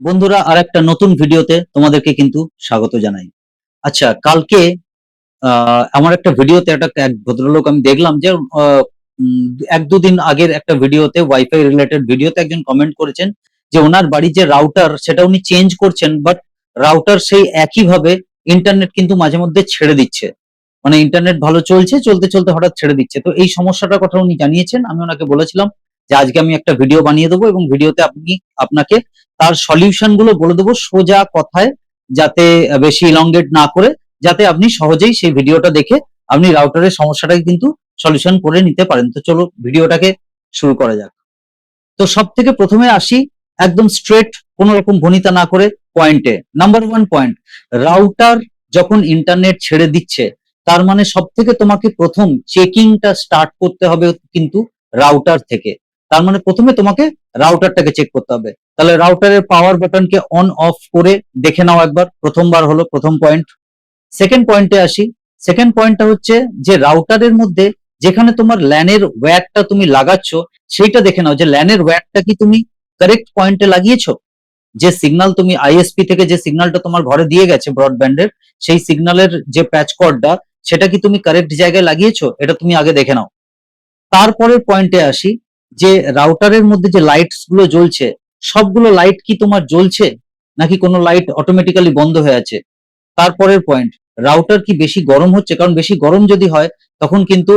বন্ধুরা আর একটা নতুন ভিডিওতে তোমাদেরকে কিন্তু স্বাগত জানাই। আচ্ছা কালকে আমার একটা ভিডিওতে একটা এক ভদ্রলোক আমি দেখলাম যে এক দুদিন আগের একটা ভিডিওতে ওয়াইফাই রিলেটেড ভিডিওতে একজন কমেন্ট করেছেন যে, ওনার বাড়ির যে রাউটার সেটা উনি চেঞ্জ করছেন বাট রাউটার সেই একই ভাবে ইন্টারনেট কিন্তু মাঝে মধ্যে ছেড়ে দিচ্ছে। মানে ইন্টারনেট ভালো চলছে, চলতে চলতে হঠাৎ ছেড়ে দিচ্ছে। তো এই সমস্যাটার কথা উনি জানিয়েছেন, আমি ওনাকে বলেছিলাম যে আজকে আমি একটা ভিডিও বানিয়ে দেবো এবং ভিডিওতে আপনি, আপনাকে তার সলিউশনগুলো বলে দেবো সোজা কথায় যাতে বেশি ইলংগেট না করে, যাতে আপনি সহজেই সেই ভিডিওটা দেখে আপনি রাউটারের সমস্যাটাকে কিন্তু সলিউশন করে নিতে পারেন। তো চলো ভিডিওটাকে শুরু করা যাক। তো সব থেকে প্রথমে আসি একদম স্ট্রেট কোনো রকম ভনিতা না করে পয়েন্টে নাম্বার ওয়ান পয়েন্ট রাউটার যখন ইন্টারনেট ছেড়ে দিচ্ছে, তার মানে সব থেকে তোমাকে প্রথম চেকিংটা স্টার্ট করতে হবে কিন্তু রাউটার থেকে। তার মানে প্রথমে তোমাকে রাউটারটাকে চেক করতে হবে। তাহলে রাউটারের পাওয়ার বাটনকে অন অফ করে দেখে নাও একবার। প্রথমবার হলো, প্রথম পয়েন্ট সেকেন্ড পয়েন্টে আসি। সেকেন্ড পয়েন্টটা হচ্ছে যে রাউটারের মধ্যে যেখানে তোমার ল্যানের ওয়্যারটা তুমি লাগাচ্ছ, সেইটা দেখে নাও যে ল্যানের ওয়্যারটা কি তুমি কারেক্ট পয়েন্টে লাগিয়েছো? যে সিগন্যাল তুমি আইএসপি থেকে যে সিগন্যালটা তোমার ঘরে দিয়ে গেছে ব্রডব্যান্ডের সেই সিগন্যালের যে প্যাচ কর্ডটা সেটা কি তুমি কারেক্ট জায়গায় লাগিয়েছো? এটা তুমি আগে দেখে নাও। তারপরের পয়েন্টে আসি। যে রাউটারের মধ্যে যে লাইটসগুলো জ্বলছে, সবগুলো লাইট কি তোমার জ্বলছে? নাকি কোনো লাইট অটোমেটিক্যালি বন্ধ হয়ে আছে? তারপরের পয়েন্ট রাউটার কি বেশি গরম হচ্ছে? কারণ বেশি গরম যদি হয়, তখন কিন্তু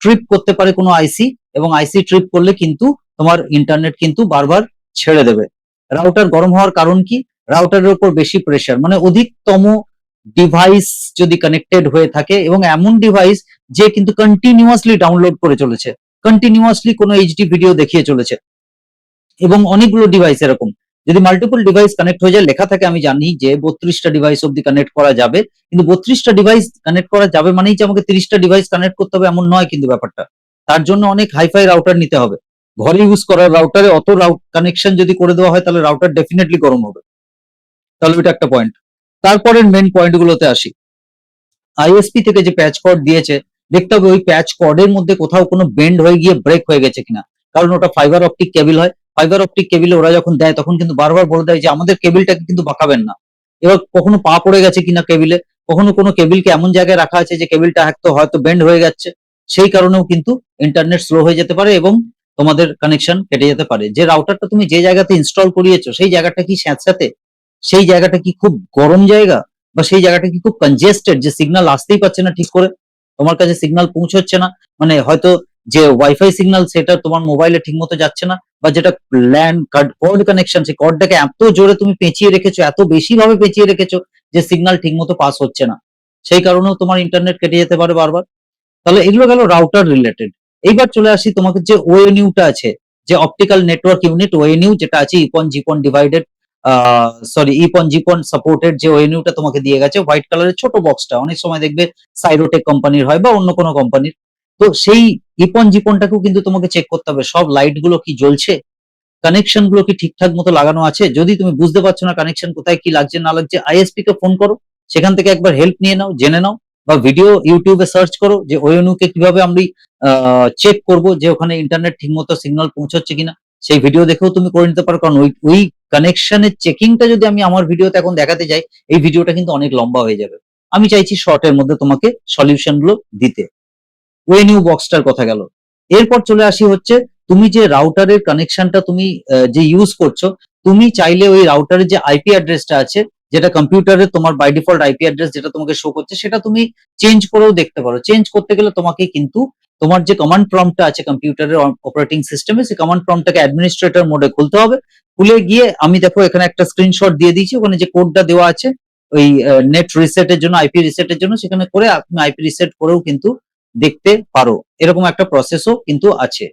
ট্রিপ করতে পারে কোনো আইসি এবং আইসি ট্রিপ করলে কিন্তু তোমার ইন্টারনেট কিন্তু বারবার ছেড়ে দেবে। রাউটার গরম হওয়ার কারণ কি? রাউটারের উপর বেশি প্রেশার মানে অধিকতম ডিভাইস যদি কানেক্টেড হয়ে থাকে এবং এমন ডিভাইস যে কিন্তু কন্টিনিউয়াসলি ডাউনলোড করে চলেছে। কন্টিনিউয়াসলি কোনো এইচডি ভিডিও দেখিয়ে চলেছে। এবং অনেকগুলো ডিভাইস এরকম। যদি মাল্টিপল ডিভাইস কানেক্ট হয়ে যায়, লেখা থাকে, আমি জানি যে বত্রিশটা ডিভাইস অব্দি কানেক্ট করা যাবে। কিন্তু বত্রিশটা ডিভাইস কানেক্ট করা যাবে মানেই যে আমাকে তিরিশটা ডিভাইস কানেক্ট করতে হবে, এমন নয় কিন্তু ব্যাপারটা। তার জন্য অনেক হাইফাই রাউটার নিতে হবে। ঘরে ইউজ করার রাউটারে অত রাউট কানেকশন যদি করে দেওয়া হয়, তাহলে রাউটার ডেফিনেটলি গরম হবে। তাহলে ওইটা একটা পয়েন্ট তারপরের মেন পয়েন্ট গুলোতে আসি। আইএসপি থেকে যে প্যাচ কর্ড দিয়েছে দেখতে হবে ওই প্যাচ কর্ডের মধ্যে কোথাও কোনো বেন্ড হয়ে গিয়ে ব্রেক হয়ে গেছে কিনা। কারণ ওটা ফাইবার অপটিক কেবিল হয়। ফাইবার অপটিক কেবিলে ওরা যখন দেয়, তখন কিন্তু বারবার বলে দেয় যে, আমাদের কেবিলটাকে কিন্তু বাঁকাবেন না। এবার কখনো পা পড়ে গেছে কিনা কেবিলে কখনো কোনো কেবিলকে এমন জায়গায় রাখা আছে যে কেবিলটা হয়তো হয়তো বেন্ড হয়ে যাচ্ছে। সেই কারণেও কিন্তু ইন্টারনেট স্লো হয়ে যেতে পারে এবং তোমাদের কানেকশন কেটে যেতে পারে। যে রাউটারটা তুমি যে জায়গাতে ইনস্টল করিয়েছো, সেই জায়গাটা কি স্যাঁতস্যাঁতে? সেই জায়গাটা কি খুব গরম জায়গা? বা সেই জায়গাটা কি খুব কনজেস্টেড যে সিগন্যাল আসতেই পারছে না ঠিক করে। তোমার কাছে সিগনাল পৌঁছচ্ছে না। মানে হয়তো যে ওয়াইফাই সিগনাল সেটা তোমার মোবাইলে ঠিক মতো যাচ্ছে না, বা যেটা ল্যান্ড কর্ড কানেকশন সেই কর্ডটাকে এত জোরে তুমি পেঁচিয়ে রেখেছো, এত বেশি ভাবে পেঁচিয়ে রেখেছো যে সিগন্যাল ঠিক মতো পাস হচ্ছে না। সেই কারণেও তোমার ইন্টারনেট কেটে যেতে পারে বারবার। তাহলে এগুলো গেল রাউটার রিলেটেড এইবার চলে আসি তোমাকে যে ওএনইউটা আছে, যে অপটিক্যাল নেটওয়ার্ক ইউনিট ওএনইউ যেটা আছে EPON GPON divided sorry EPON GPON supported যে ওএনইউটা তোমাকে দিয়ে গেছে হোয়াইট কালারের ছোট বক্সটা অনেক সময় দেখবে সাইরোটেক কোম্পানির হয় বা অন্য কোনো কোম্পানির তো সেই ইপন জিপনটাকেও কিন্তু তোমাকে চেক করতে হবে, সব লাইটগুলো কি জ্বলছে? কানেকশনগুলো কি ঠিকঠাক মতো লাগানো আছে? যদি তুমি বুঝতে পারছ না কানেকশন কোথায় কি লাগছে, না লাগছে আইএসপি কে ফোন করো, সেখান থেকে একবার হেল্প নিয়ে নাও, জেনে নাও, বা ভিডিও ইউটিউবে সার্চ করো যে ওএনইউ কে কীভাবে আমি চেক করব যে ওখানে ইন্টারনেট ঠিকমতো সিগন্যাল পৌঁছচ্ছে কিনা। সেই ভিডিও দেখেও তুমি করে নিতে পারো, কারণ ওই ওই কানেকশনের চেকিংটা যদি আমি আমার ভিডিওতে এখন দেখাতে যাই, এই ভিডিওটা কিন্তু অনেক লম্বা হয়ে যাবে। আমি চাইছি শর্টের মধ্যে তোমাকে সলিউশনগুলো দিতে। ওয়েনিউ বক্সটার কথা গেল। এরপর চলে আসি হচ্ছে, তুমি যে রাউটারের কানেকশনটা তুমি যে ইউজ করছ, তুমি চাইলে ওই রাউটারের যে আইপি অ্যাড্রেসটা আছে, যেটা কম্পিউটারে তোমার বাই ডিফল্ট আইপি অ্যাড্রেস যেটা তোমাকে শো করছে, সেটা তুমি চেঞ্জ করেও দেখতে পারো। চেঞ্জ করতে গেলে তোমাকে কিন্তু তোমার যে কমান্ড প্রম্পটটা আছে কম্পিউটারের অপারেটিং সিস্টেমে সেই কমান্ড প্রম্পটটাকে অ্যাডমিনিস্ট্রেটর মোডে খুলতে হবে। খুলে গিয়ে আমি দেখো এখানে একটা স্ক্রিনশট দিয়ে দিয়েছি, ওখানে যে কোডটা দেওয়া আছে, ওই নেট রিসেটের জন্য আইপি রিসেটের জন্য, সেখানে করে আপনি আইপি রিসেট করেও কিন্তু দেখতে পারো। এরকম একটা প্রসেসও কিন্তু আছে।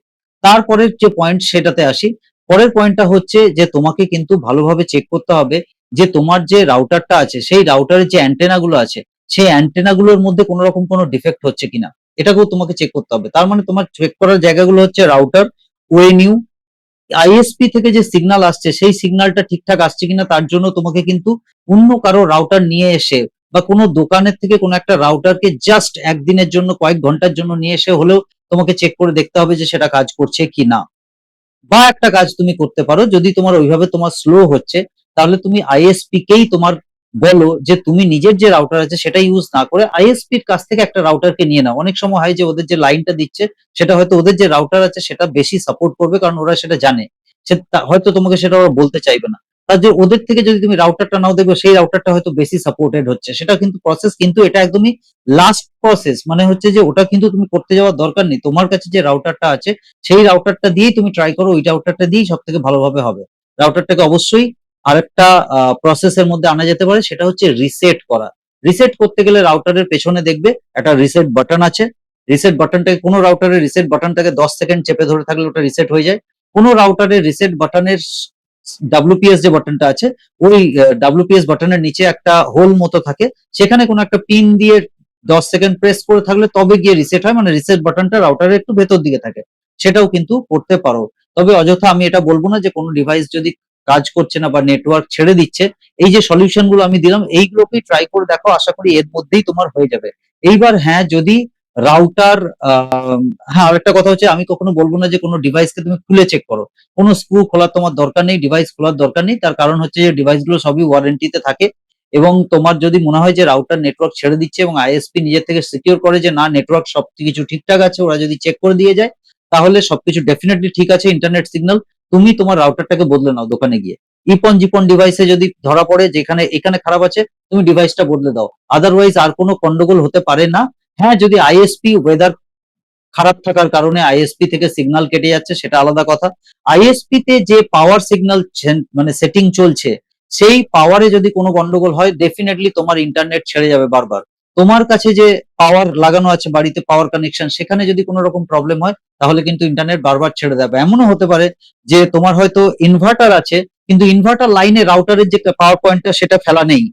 তারপরের যে পয়েন্ট সেটাতে আসি। পরের পয়েন্টটা হচ্ছে যে তোমাকে কিন্তু ভালোভাবে চেক করতে হবে যে তোমার যে রাউটারটা আছে, সেই রাউটারের যে অ্যান্টেনা গুলো আছে, সেই অ্যান্টেনা গুলোর মধ্যে কোনো রকম কোনো ডিফেক্ট হচ্ছে কিনা। এটাকেও তোমাকে চেক করতে হবে। তার মানে তোমার চেক করার জায়গাগুলো হচ্ছে রাউটার ওয়েনিউ আইএসপি থেকে যে সিগন্যাল আসছে, সেই সিগনালটা ঠিকঠাক আসছে কিনা তার জন্য তোমাকে কিন্তু অন্য কারও রাউটার নিয়ে এসে বা কোনো দোকানের থেকে কোনো একটা রাউটারকে জাস্ট একদিনের জন্য, কয়েক ঘণ্টার জন্য নিয়ে এসে হলেও তোমাকে চেক করে দেখতে হবে যে সেটা কাজ করছে কি না বা একটা কাজ তুমি করতে পারো, যদি তোমার ওইভাবে তোমার স্লো হচ্ছে, তাহলে তুমি আইএসপি কেই তোমার বলো যে তুমি নিজের যে রাউটার আছে সেটা ইউজ না করে আইএসপির কাছ থেকে একটা রাউটারকে নিয়ে নাও। অনেক সময় হয় যে ওদের যে লাইনটা দিচ্ছে, সেটা হয়তো ওদের যে রাউটার আছে সেটা বেশি সাপোর্ট করবে কারণ ওরা সেটা জানে। সে হয়তো তোমাকে সেটা ওরা বলতে চাইবে না। তার যে ওদের থেকে যদি তুমি রাউটারটা নাও, দেখবে সেই রাউটারটা হয়তো বেশি সাপোর্টেড হচ্ছে। সেটা কিন্তু প্রসেস কিন্তু এটা একদমই লাস্ট প্রসেস মানে হচ্ছে যে ওটা কিন্তু তুমি করতে যাওয়ার দরকার নেই। তোমার কাছে যে রাউটারটা আছে, সেই রাউটারটা দিয়েই তুমি ট্রাই করো, ওই রাউটারটা দিয়েই সব থেকে ভালোভাবে হবে। রাউটারটাকে অবশ্যই আরেকটা প্রসেসের মধ্যে আনা যেতে পারে, সেটা হচ্ছে রিসেট করা। রিসেট করতে গেলে রাউটারের পেছনে দেখবে একটা রিসেট বাটন আছে। রিসেট বাটনটাকে কোনো রাউটারের রিসেট বাটনটাকে দশ সেকেন্ড চেপে ধরে থাকলে ওটা রিসেট হয়ে যায়। কোনো রাউটারের রিসেট বাটনের ডাব্লিউপিএস যে বাটনটা আছে, ওই ডাব্লিউপিএস বাটনের নিচে একটা হোল মতো থাকে। সেখানে কোনো একটা পিন দিয়ে দশ সেকেন্ড প্রেস করে থাকলে তবে গিয়ে রিসেট হয় মানে রিসেট বাটনটা রাউটারের একটু ভেতর দিকে থাকে। সেটাও কিন্তু করতে পারো। তবে অযথা আমি এটা বলব না যে কোনো ডিভাইস যদি কাজ করছে না বা নেটওয়ার্ক ছেড়ে দিচ্ছে, এই যে সলিউশনগুলো আমি দিলাম, এইগুলোকেই ট্রাই করে দেখো, আশা করি এর মধ্যেই তোমার হয়ে যাবে। এইবার হ্যাঁ যদি রাউটার হ্যাঁ আরেকটা কথা হচ্ছে, আমি কখনো বলব না যে কোনো ডিভাইসকে তুমি খুলে চেক করো। কোনো স্ক্রু খোলার তোমার দরকার নেই ডিভাইস খোলার দরকার নেই, তার কারণ হচ্ছে যে ডিভাইসগুলো সবই ওয়ারেন্টিতে থাকে এবং তোমার যদি মনে হয় যে রাউটার নেটওয়ার্ক ছেড়ে দিচ্ছে এবং আইএসপি নিজের থেকে সিকিউর করে যে না নেটওয়ার্ক সব কিছু ঠিকঠাক আছে, ওরা যদি চেক করে দিয়ে যায়, তাহলে সবকিছু ডেফিনেটলি ঠিক আছে ইন্টারনেট সিগন্যাল তুমি তোমার রাউটারটাকে বদলে নাও দোকানে গিয়ে। ইপন জিপন ডিভাইসে যদি ধরা পড়ে, যেখানে, এখানে খারাপ আছে, তুমি ডিভাইসটা বদলে দাও। আদারওয়াইজ আর কোনো গন্ডগোল হতে পারে না। হ্যাঁ যদি আইএসপি ওয়েদার খারাপ থাকার কারণে আইএসপি থেকে সিগন্যাল কেটে যাচ্ছে, সেটা আলাদা কথা। আইএসপি তে যে পাওয়ার সিগন্যাল মানে সেটিং চলছে, সেই পাওয়ারে যদি কোনো গন্ডগোল হয় ডেফিনেটলি তোমার ইন্টারনেট ছেড়ে যাবে বারবার। তোমার কাছে যে পাওয়ার লাগানো আছে, বাড়িতে পাওয়ার কানেকশন সেখানে যদি কোনো রকম প্রবলেম হয়, তাহলে কিন্তু ইন্টারনেট বারবার ছেড়ে দেবে। এমনও হতে পারে যে তোমার হয়তো ইনভার্টার আছে, কিন্তু ইনভার্টার লাইনে রাউটারের যে পাওয়ার পয়েন্টটা সেটা ফেলা নেই।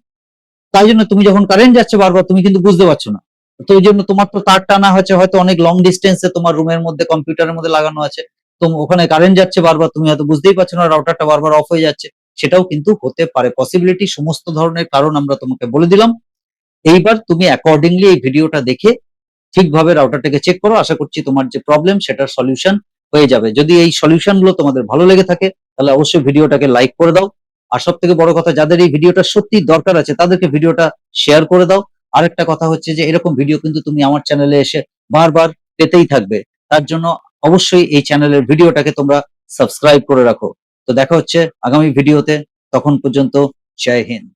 তাই জন্য তুমি যখন কারেন্ট যাচ্ছে বারবার, তুমি কিন্তু বুঝতে পারছ না। তো ওই জন্য তোমার তো তার টানা হচ্ছে হয়তো অনেক লং ডিস্টেন্সে তোমার রুমের মধ্যে কম্পিউটারের মধ্যে লাগানো আছে। তো ওখানে কারেন্ট যাচ্ছে বারবার, তুমি হয়তো বুঝতেই পারছ না রাউটারটা বারবার অফ হয়ে যাচ্ছে। সেটাও কিন্তু হতে পারে। পসিবিলিটি সমস্ত ধরনের কারণ আমরা তোমাকে বলে দিলাম। এইবার তুমি অ্যাকর্ডিংলি এই ভিডিওটা দেখে ঠিকভাবে রাউটারটাকে চেক করো। আশা করছি তোমার যে প্রবলেম সেটার সলিউশন হয়ে যাবে। যদি এই সলিউশনগুলো তোমাদের ভালো লেগে থাকে, তাহলে অবশ্যই ভিডিওটাকে লাইক করে দাও। আর সব থেকে বড় কথা, যাদের এই ভিডিওটা সত্যি দরকার আছে, তাদেরকে ভিডিওটা শেয়ার করে দাও। আরেকটা কথা হচ্ছে যে, এরকম ভিডিও কিন্তু তুমি আমার চ্যানেলে এসে বারবার পেতেই থাকবে। তার জন্য অবশ্যই এই চ্যানেলের ভিডিওটাকে তোমরা সাবস্ক্রাইব করে রাখো। তো দেখা হচ্ছে আগামী ভিডিওতে তখন পর্যন্ত জয় হিন্দ।